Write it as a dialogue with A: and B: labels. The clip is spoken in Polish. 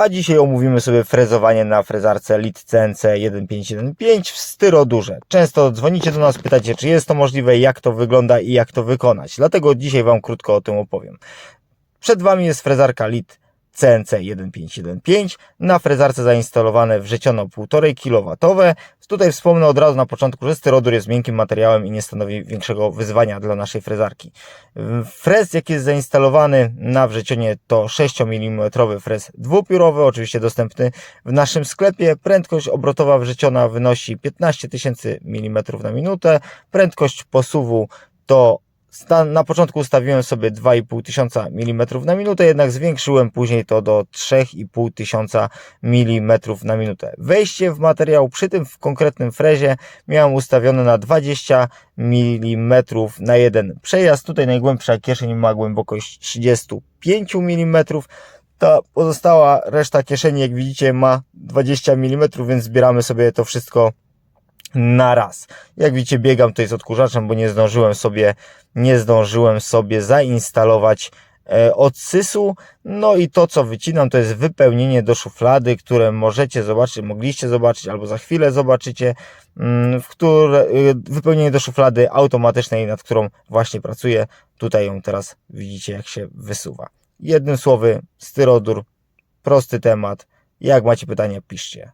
A: A dzisiaj omówimy sobie frezowanie na frezarce LIT CNC 1515 w styrodurze. Często dzwonicie do nas, pytacie, czy jest to możliwe, jak to wygląda i jak to wykonać. Dlatego dzisiaj Wam krótko o tym opowiem. Przed Wami jest frezarka LIT CNC 1515. Na frezarce zainstalowane wrzeciono 1,5 kW. Tutaj wspomnę od razu na początku, że styrodur jest miękkim materiałem i nie stanowi większego wyzwania dla naszej frezarki. Frez, jaki jest zainstalowany na wrzecionie, to 6 mm frez dwupiórowy, oczywiście dostępny w naszym sklepie. Prędkość obrotowa wrzeciona wynosi 15 000 mm na minutę. Prędkość posuwu to sta- na początku ustawiłem sobie 2,5 tysiąca mm na minutę, jednak zwiększyłem później to do 3,5 tysiąca mm na minutę. Wejście w materiał przy tym w konkretnym frezie miałem ustawione na 20 mm na jeden przejazd. Tutaj najgłębsza kieszeń ma głębokość 35 mm. Ta pozostała reszta kieszeni, jak widzicie, ma 20 mm, więc zbieramy sobie to wszystko na raz. Jak widzicie, biegam tutaj z odkurzaczem, bo nie zdążyłem sobie, nie zdążyłem sobie zainstalować e, odsysu. No i to, co wycinam, to jest wypełnienie do szuflady, które możecie zobaczyć, mogliście zobaczyć, albo za chwilę zobaczycie, mm, w które, y, wypełnienie do szuflady automatycznej, nad którą właśnie pracuję. Tutaj ją teraz widzicie, jak się wysuwa. Jednym słowem, styrodur, prosty temat. Jak macie pytania, piszcie.